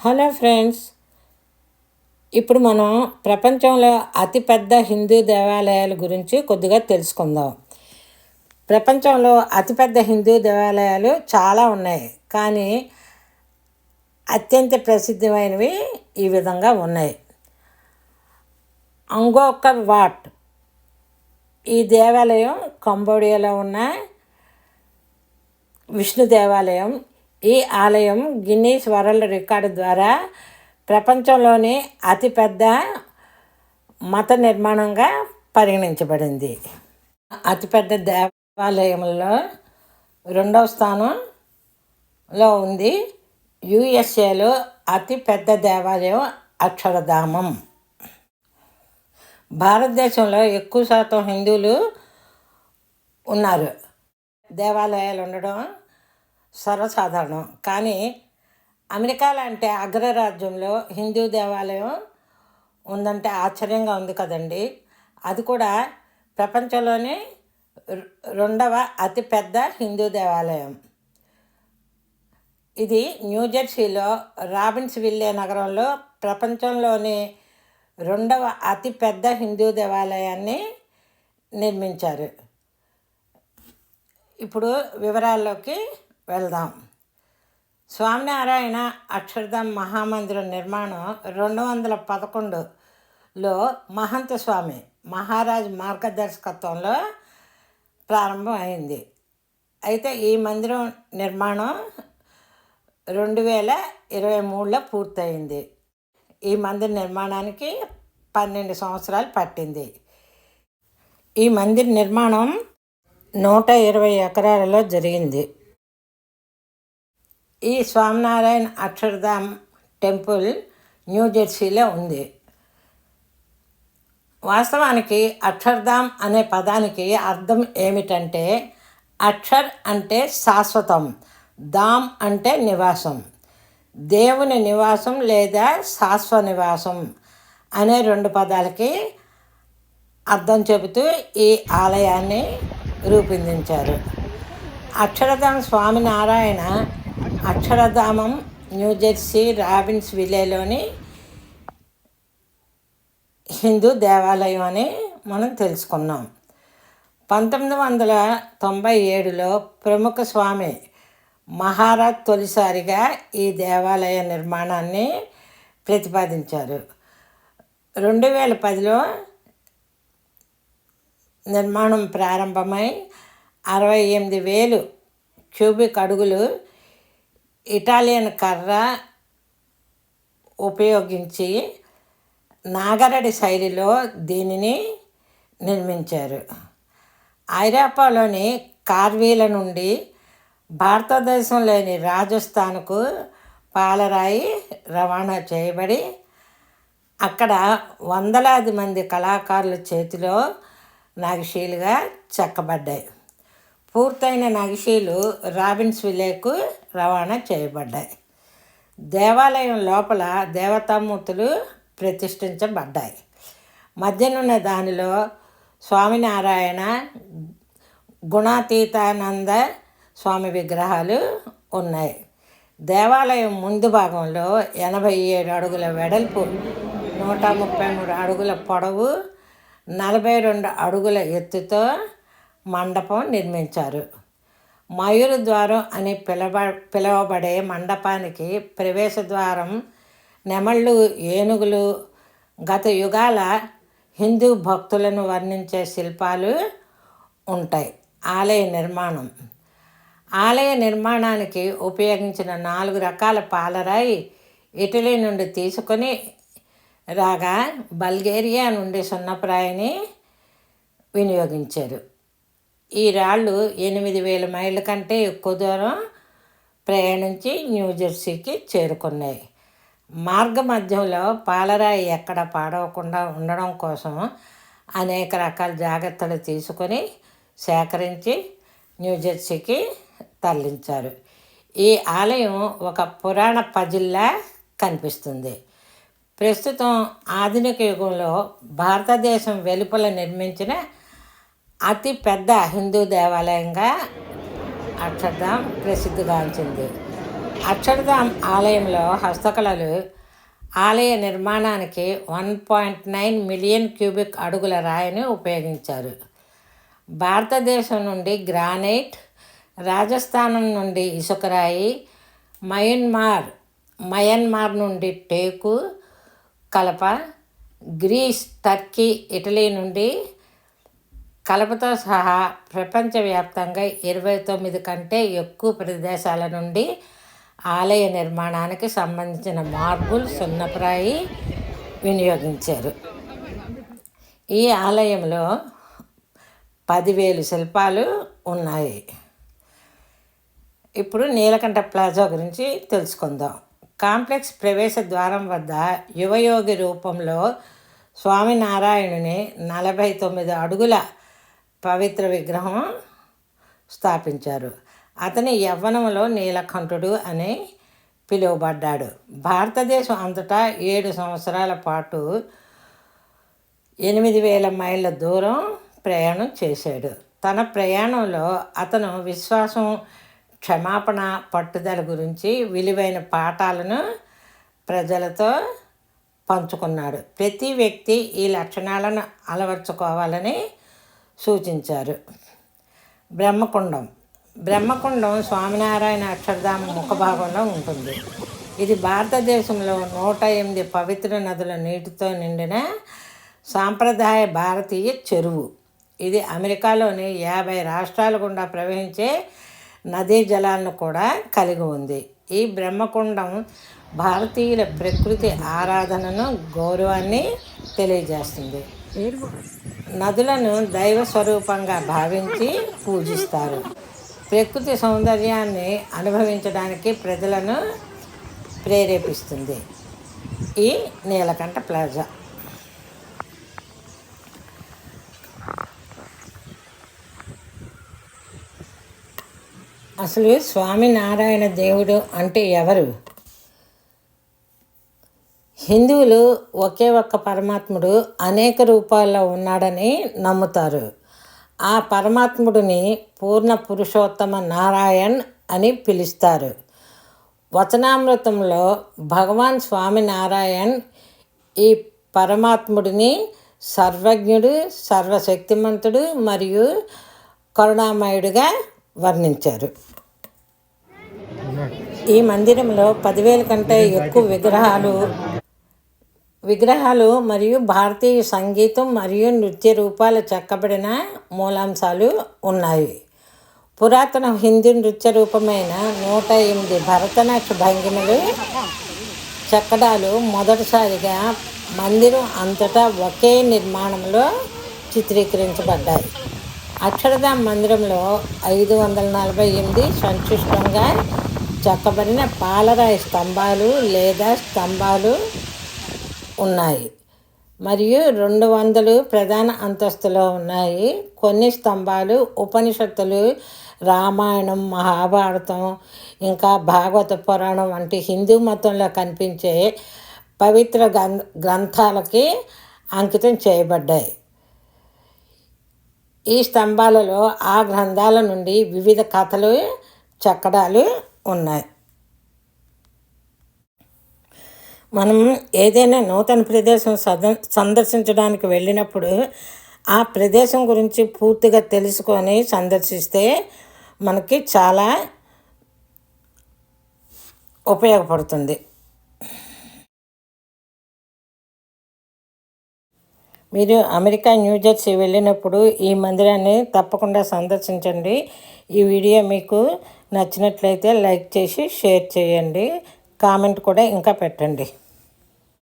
Hello friends ఇప్పుడు మనం ప్రపంచంలో అతిపెద్ద హిందూ దేవాలయాల గురించి కొద్దిగా తెలుసుకుందాం. ప్రపంచంలో అతిపెద్ద హిందూ దేవాలయాలు చాలా ఉన్నాయి కానీ అత్యంత ప్రసిద్ధమైనవి ఈ విధంగా ఉన్నాయి. అంగోకర్ వాట్ ఈ దేవాలయం కంబోడియాలో ఉన్న విష్ణు దేవాలయం. ఈ ఆలయం గిన్నీస్ వరల్డ్ రికార్డు ద్వారా ప్రపంచంలోని అతిపెద్ద మత నిర్మాణంగా పరిగణించబడింది. అతిపెద్ద దేవాలయంలో రెండవ స్థానంలో ఉంది యుఎస్ఏలో అతిపెద్ద దేవాలయం అక్షరధామం. భారతదేశంలో ఎక్కువ శాతం హిందువులు ఉన్నారు. దేవాలయాలు ఉండడం సర్వసాధారణం. కానీ అమెరికా లాంటి అగ్రరాజ్యంలో హిందూ దేవాలయం ఉందంటే ఆశ్చర్యంగా ఉంది కదండి. అది కూడా ప్రపంచంలోనే రెండవ అతిపెద్ద హిందూ దేవాలయం. ఇది న్యూజెర్సీలో రాబిన్స్ విల్లే నగరంలో ప్రపంచంలోని రెండవ అతిపెద్ద హిందూ దేవాలయాన్ని నిర్మించారు. ఇప్పుడు వివరాల్లోకి వెళ్దాం. స్వామినారాయణ అక్షరధామ్ మహామందిరం నిర్మాణం రెండు వందల పదకొండులో మహంత స్వామి మహారాజ్ మార్గదర్శకత్వంలో ప్రారంభమైంది. అయితే ఈ మందిరం నిర్మాణం రెండు వేల ఇరవై మూడులో పూర్తయింది. ఈ మందిర నిర్మాణానికి పన్నెండు సంవత్సరాలు పట్టింది. ఈ మందిర నిర్మాణం నూట ఇరవై ఎకరాలలో జరిగింది. ఈ స్వామినారాయణ అక్షరధామ్ టెంపుల్ న్యూజెర్సీలో ఉంది. వాస్తవానికి అక్షర్ధామ్ అనే పదానికి అర్థం ఏమిటంటే అక్షర్ అంటే శాశ్వతం ధామ్ అంటే నివాసం దేవుని నివాసం లేదా శాశ్వ నివాసం అనే రెండు పదాలకి అర్థం చెబుతూ ఈ ఆలయాన్ని రూపొందించారు. అక్షరధామ్ స్వామినారాయణ అక్షరధామం న్యూజెర్సీ రాబిన్స్ విలేలోని హిందూ దేవాలయం అని మనం తెలుసుకున్నాం. పంతొమ్మిది వందల తొంభై ఏడులో ప్రముఖ స్వామి మహారాజ్ తొలిసారిగా ఈ దేవాలయ నిర్మాణాన్ని ప్రతిపాదించారు. రెండు వేల పదిలో నిర్మాణం ప్రారంభమై అరవై ఎనిమిది వేలు క్యూబిక్ అడుగులు ఇటాలియన్ కర్ర ఉపయోగించి నాగరడి శైలిలో దీనిని నిర్మించారు. ఐరోపాలోని కార్వీల నుండి భారతదేశంలోని రాజస్థాన్కు పాలరాయి రవాణా చేయబడి అక్కడ వందలాది మంది కళాకారుల చేతిలో నగిషీలుగా చెక్కబడ్డాయి. పూర్తయిన నగిషీలు రాబిన్స్ విలేకు రవాణా చేయబడ్డాయి. దేవాలయం లోపల దేవతామూర్తులు ప్రతిష్ఠించబడ్డాయి. మధ్యనున్న దానిలో స్వామినారాయణ గుణాతీతానంద స్వామి విగ్రహాలు ఉన్నాయి. దేవాలయం ముందు భాగంలో ఎనభై ఏడు అడుగుల వెడల్పు నూట ముప్పై మూడు అడుగుల పొడవు నలభై రెండు అడుగుల ఎత్తుతో మండపం నిర్మించారు. మయూర ద్వారం అని పిలవ పిలువబడే మండపానికి ప్రవేశ ద్వారం నెమళ్ళు ఏనుగులు గత యుగాల హిందూ భక్తులను వర్ణించే శిల్పాలు ఉంటాయి. ఆలయ నిర్మాణం. ఆలయ నిర్మాణానికి ఉపయోగించిన నాలుగు రకాల పాలరాయి ఇటలీ నుండి తీసుకొని రాగా బల్గేరియా నుండి సున్నప్రాయిని వినియోగించారు. ఈ రాళ్ళు ఎనిమిది వేల మైళ్ళ కంటే ఎక్కువ దూరం ప్రయాణించి న్యూజెర్సీకి చేరుకున్నాయి. మార్గ మధ్యంలో పాలరాయి ఎక్కడ పాడవకుండా ఉండడం కోసం అనేక రకాల జాగ్రత్తలు తీసుకొని సేకరించి న్యూజెర్సీకి తరలించారు. ఈ ఆలయం ఒక పురాణ పజిల్లా కనిపిస్తుంది. ప్రస్తుతం ఆధునిక యుగంలో భారతదేశం వెలుపల నిర్మించిన అతి పెద్ద హిందూ దేవాలయంగా అక్షరధాం ప్రసిద్ధిగాంచింది. అక్షరధామ్ ఆలయంలో హస్తకళలు ఆలయ నిర్మాణానికి one point nine million cubic అడుగుల రాయిని ఉపయోగించారు. భారతదేశం నుండి గ్రానైట్ రాజస్థానం నుండి ఇసుకరాయి మయన్మార్ మయన్మార్ నుండి టేకు కలప గ్రీస్ టర్కీ ఇటలీ నుండి కలపతో సహా ప్రపంచవ్యాప్తంగా ఇరవై తొమ్మిది కంటే ఎక్కువ ప్రదేశాల నుండి ఆలయ నిర్మాణానికి సంబంధించిన మార్బుల్ సున్నప్రాయి వినియోగించారు. ఈ ఆలయంలో పదివేలు శిల్పాలు ఉన్నాయి. ఇప్పుడు నీలకంఠ ప్లాజా గురించి తెలుసుకుందాం. కాంప్లెక్స్ ప్రవేశ ద్వారం వద్ద యువయోగి రూపంలో స్వామినారాయణుని నలభై తొమ్మిది అడుగుల పవిత్ర విగ్రహం స్థాపించారు. అతని యవ్వనంలో నీలకంఠుడు అని పిలువబడ్డాడు. భారతదేశం అంతటా ఏడు సంవత్సరాల పాటు ఎనిమిది వేల మైళ్ళ దూరం ప్రయాణం చేశాడు. తన ప్రయాణంలో అతను విశ్వాసం క్షమాపణ పట్టుదల గురించి విలువైన పాఠాలను ప్రజలతో పంచుకున్నాడు. ప్రతి వ్యక్తి ఈ లక్షణాలను అలవర్చుకోవాలని సూచించారు. బ్రహ్మకుండం. బ్రహ్మకుండం స్వామినారాయణ అక్షరధామ ముఖభాగంలో ఉంటుంది. ఇది భారతదేశంలో నూట ఎనిమిది పవిత్ర నదుల నీటితో నిండిన సాంప్రదాయ భారతీయ చెరువు. ఇది అమెరికాలోని యాభై రాష్ట్రాల గుండా ప్రవహించే నదీ జలాలను కూడా కలిగి ఉంది. ఈ బ్రహ్మకుండం భారతీయుల ప్రకృతి ఆరాధనను గౌరవాన్ని తెలియజేస్తుంది. నదులను దైవ స్వరూపంగా భావించి పూజిస్తారు. ప్రకృతి సౌందర్యాన్ని అనుభవించడానికి ప్రజలను ప్రేరేపిస్తుంది. ఈ నీలకంఠ ప్లాజా అసలు స్వామినారాయణ దేవుడు అంటే ఎవరు? హిందువులు ఒకే ఒక్క పరమాత్ముడు అనేక రూపాల్లో ఉన్నాడని నమ్ముతారు. ఆ పరమాత్ముడిని పూర్ణ పురుషోత్తమ నారాయణ్ అని పిలుస్తారు. వచనామృతంలో భగవాన్ స్వామి నారాయణ్ ఈ పరమాత్ముడిని సర్వజ్ఞుడు సర్వశక్తిమంతుడు మరియు కరుణామయుడిగా వర్ణించారు. ఈ మందిరంలో పదివేల కంటే ఎక్కువ విగ్రహాలు విగ్రహాలు మరియు భారతీయ సంగీతం మరియు నృత్య రూపాలు చెక్కబడిన మూలాంశాలు ఉన్నాయి. పురాతన హిందీ నృత్య రూపమైన నూట ఎనిమిది భరతనాట్య భంగిమలు చెక్కడాలు మొదటిసారిగా మందిరం అంతటా ఒకే నిర్మాణంలో చిత్రీకరించబడ్డాయి. అక్షరధామ్ మందిరంలో ఐదు వందల నలభై ఎనిమిది సంక్షిష్టంగా చెక్కబడిన పాలరాయి స్తంభాలు లేదా స్తంభాలు ఉన్నాయి. మరియు రెండు వందలు ప్రధాన అంతస్తులో ఉన్నాయి. కొన్ని స్తంభాలు ఉపనిషత్తులు రామాయణం మహాభారతం ఇంకా భాగవత పురాణం వంటి హిందూ మతంలో కనిపించే పవిత్ర గ్రంథాలకి అంకితం చేయబడ్డాయి. ఈ స్తంభాలలో ఆ గ్రంథాల నుండి వివిధ కథలు చక్కడాలు ఉన్నాయి. మనం ఏదైనా నూతన ప్రదేశం సందర్శించడానికి వెళ్ళినప్పుడు ఆ ప్రదేశం గురించి పూర్తిగా తెలుసుకొని సందర్శిస్తే మనకి చాలా ఉపయోగపడుతుంది. మీరు అమెరికా న్యూజెర్సీ వెళ్ళినప్పుడు ఈ మందిరాన్ని తప్పకుండా సందర్శించండి. ఈ వీడియో మీకు నచ్చినట్లయితే లైక్ చేసి షేర్ చేయండి. కామెంట్ కూడా ఇంకా పెట్టండి.